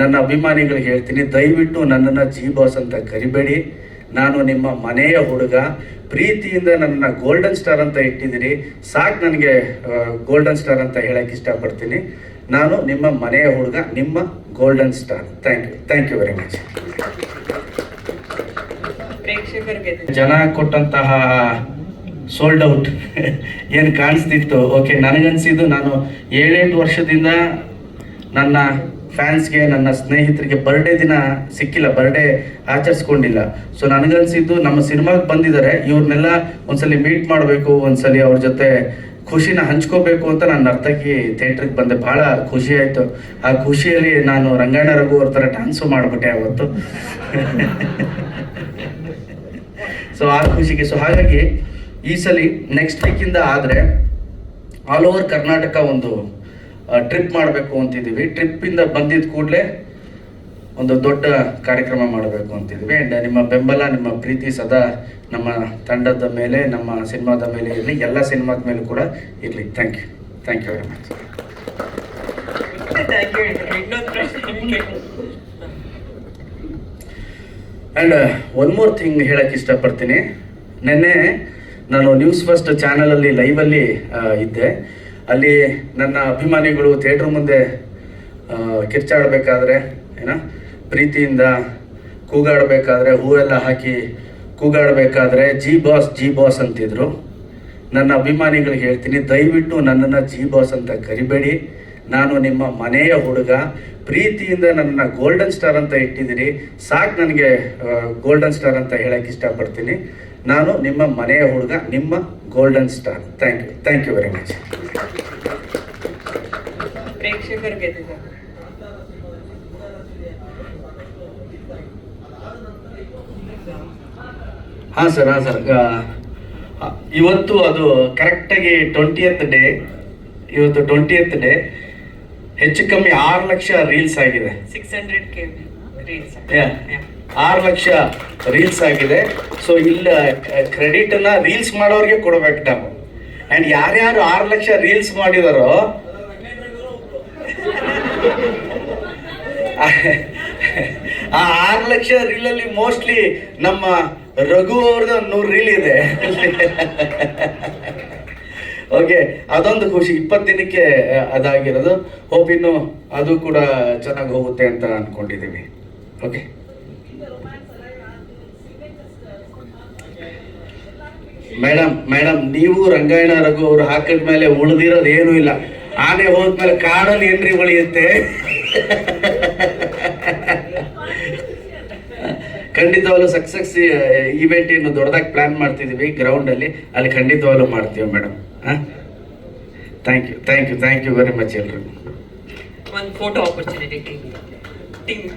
ನನ್ನ ಅಭಿಮಾನಿಗಳಿಗೆ ಹೇಳ್ತೀನಿ ದಯವಿಟ್ಟು ನನ್ನನ್ನು ಜಿ ಬಾಸ್ ಅಂತ ಕರಿಬೇಡಿ. ನಾನು ನಿಮ್ಮ ಮನೆಯ ಹುಡುಗ. ಪ್ರೀತಿಯಿಂದ ನನ್ನ ಗೋಲ್ಡನ್ ಸ್ಟಾರ್ ಅಂತ ಇಟ್ಟಿದ್ದೀರಿ ಸಾಕು ನನಗೆ ಗೋಲ್ಡನ್ ಸ್ಟಾರ್ ಅಂತ ಹೇಳಕ್ಕೆ ಇಷ್ಟಪಡ್ತೀನಿ. ನಾನು ನಿಮ್ಮ ಮನೆಯ ಹುಡುಗ ನಿಮ್ಮ golden star thank you thank you very much ಜನ ಕೊಟ್ಟಂತಹ ಸೋಲ್ಡ್ ಔಟ್ ಏನು ಕಾಣಿಸ್ತಿತ್ತು? ಓಕೆ ನನಗನ್ಸಿದ್ದು ನಾನು ಏಳೆಂಟು ವರ್ಷದಿಂದ ನನ್ನ ಫ್ಯಾನ್ಸ್ಗೆ ನನ್ನ ಸ್ನೇಹಿತರಿಗೆ ಬರ್ಡೇ ದಿನ ಸಿಕ್ಕಿಲ್ಲ, ಬರ್ಡೇ ಆಚರಿಸ್ಕೊಂಡಿಲ್ಲ. ಸೊ ನನಗನ್ಸಿದ್ದು ನಮ್ಮ ಸಿನಿಮಾಗೆ ಬಂದಿದ್ದಾರೆ, ಇವ್ರನ್ನೆಲ್ಲ ಒಂದ್ಸಲಿ ಮೀಟ್ ಮಾಡಬೇಕು, ಒಂದ್ಸಲಿ ಅವ್ರ ಜೊತೆ ಖುಷಿನ ಹಂಚ್ಕೋಬೇಕು ಅಂತ ನಾನು ನರ್ತಕಿ ಥಿಯೇಟ್ರಿಗೆ ಬಂದೆ. ಭಾಳ ಖುಷಿ ಆಯಿತು. ಆ ಖುಷಿಯಲ್ಲಿ ನಾನು ರಂಗಾಯಣ ರಘು ಅವ್ರ ಥರ ಡ್ಯಾನ್ಸು ಮಾಡಿಬಿಟ್ಟೆ ಅವತ್ತು. ಸೊ ಆ ಖುಷಿಗೆ ಸೊ ಹಾಗಾಗಿ ಈ ಸಲ ನೆಕ್ಸ್ಟ್ ವೀಕಿಂದ ಆದರೆ ಆಲ್ ಓವರ್ ಕರ್ನಾಟಕ ಒಂದು ಟ್ರಿಪ್ ಮಾಡಬೇಕು ಅಂತಿದ್ದೀವಿ. ಟ್ರಿಪ್ಪಿಂದ ಬಂದಿದ್ದ ಕೂಡಲೇ ಒಂದು ದೊಡ್ಡ ಕಾರ್ಯಕ್ರಮ ಮಾಡಬೇಕು ಅಂತಿದ್ವಿ ಆ್ಯಂಡ್ ನಿಮ್ಮ ಬೆಂಬಲ, ನಿಮ್ಮ ಪ್ರೀತಿ ಸದಾ ನಮ್ಮ ತಂಡದ ಮೇಲೆ, ನಮ್ಮ ಸಿನಿಮಾದ ಮೇಲೆ ಇರಲಿ. ಎಲ್ಲ ಸಿನಿಮಾದ ಮೇಲೆ ಕೂಡ ಇರಲಿ. Thank you thank you very much and one more thing ಹೇಳಕ್ಕೆ ಇಷ್ಟಪಡ್ತೀನಿ. ನಿನ್ನೆ ನಾನು ನ್ಯೂಸ್ ಫಸ್ಟ್ ಚಾನಲಲ್ಲಿ ಲೈವಲ್ಲಿ ಇದ್ದೆ. ಅಲ್ಲಿ ನನ್ನ ಅಭಿಮಾನಿಗಳು ಥಿಯೇಟ್ರ್ ಮುಂದೆ ಕಿರ್ಚಾಡಬೇಕಾದ್ರೆ, ಏನ, ಪ್ರೀತಿಯಿಂದ ಕೂಗಾಡಬೇಕಾದ್ರೆ, ಹೂವೆಲ್ಲ ಹಾಕಿ ಕೂಗಾಡಬೇಕಾದ್ರೆ, ಜಿ ಬಾಸ್ ಜಿ ಬಾಸ್ ಅಂತಿದ್ರು. ನನ್ನ ಅಭಿಮಾನಿಗಳಿಗೆ ಹೇಳ್ತೀನಿ, ದಯವಿಟ್ಟು ನನ್ನನ್ನು ಜಿ ಬಾಸ್ ಅಂತ ಕರಿಬೇಡಿ. ನಾನು ನಿಮ್ಮ ಮನೆಯ ಹುಡುಗ. ಪ್ರೀತಿಯಿಂದ ನನ್ನ ಗೋಲ್ಡನ್ ಸ್ಟಾರ್ ಅಂತ ಇಟ್ಟಿದ್ದೀರಿ. ಸಾಕು ನನಗೆ ಗೋಲ್ಡನ್ ಸ್ಟಾರ್ ಅಂತ ಹೇಳಕ್ಕೆ ಇಷ್ಟಪಡ್ತೀನಿ. ನಾನು ನಿಮ್ಮ ಮನೆಯ ಹುಡುಗ ನಿಮ್ಮ golden star thank you thank you very much ಪ್ರೇಕ್ಷಕರಿಗೆ ಹಾಂ ಸರ್ ಹಾಂ ಸರ್. ಇವತ್ತು ಅದು ಕರೆಕ್ಟಾಗಿ ಟ್ವೆಂಟಿಯತ್ ಡೇ ಇವತ್ತು ಟ್ವೆಂಟಿಯತ್ ಡೇ ಹೆಚ್ಚು ಕಮ್ಮಿ ಆರು ಲಕ್ಷ ರೀಲ್ಸ್ ಆಗಿದೆ. Six hundred K. ಆರು ಲಕ್ಷ ರೀಲ್ಸ್ ಆಗಿದೆ. ಸೊ ಇಲ್ಲ ಕ್ರೆಡಿಟ್ ಅನ್ನ ರೀಲ್ಸ್ ಮಾಡೋರಿಗೆ ಕೊಡ್ಬೇಕು ನಾವು. ಅಂಡ್ ಯಾರ್ಯಾರು ಆರು ಲಕ್ಷ ರೀಲ್ಸ್ ಮಾಡಿದಾರೋ, ಆ ಆರು ಲಕ್ಷ ರೀಲ್ ಅಲ್ಲಿ ಮೋಸ್ಟ್ಲಿ ನಮ್ಮ ರಘು ಅವ್ರದ್ದು ಒಂದು ನೂರು ರೀಲ್ ಇದೆ. ಓಕೆ ಅದೊಂದು ಖುಷಿ. ಇಪ್ಪತ್ತು ದಿನಕ್ಕೆ ಅದಾಗಿರೋದು. ಹೋಪ್ ಇನ್ನು ಅದು ಕೂಡ ಚೆನ್ನಾಗಿ ಹೋಗುತ್ತೆ ಅಂತ ಅನ್ಕೊಂಡಿದ್ದೀವಿ ಓಕೆ ಮೇಡಮ್ ಮೇಡಮ್ ನೀವು ರಂಗಾಯಣ ರಘು ಅವರು ಹಾಕಿದ ಮೇಲೆ ಉಳಿದಿರೋದು ಏನೂ ಇಲ್ಲ. ಆನೆ ಹೋದ್ಮೇಲೆ ಕಾಡಲ್ಲಿ ಏನ್ರಿ ಉಳಿಯುತ್ತೆ? ಖಂಡಿತವಾಗ್ಲೂ ಸಕ್ಸಸ್ ಈವೆಂಟ್ ಏನು ದೊಡ್ಡದಾಗಿ ಪ್ಲಾನ್ ಮಾಡ್ತಿದ್ದೀವಿ ಗ್ರೌಂಡಲ್ಲಿ ಅಲ್ಲಿ. ಖಂಡಿತವಾಗ್ಲೂ ಮಾಡ್ತೀವಿ ಮೇಡಮ್ ಹಾಂ? Thank you thank you thank you very much ಎಲ್ರಿಗೂ. ಒಂದು ಫೋಟೋ ಆಪರ್ಚುನಿಟಿ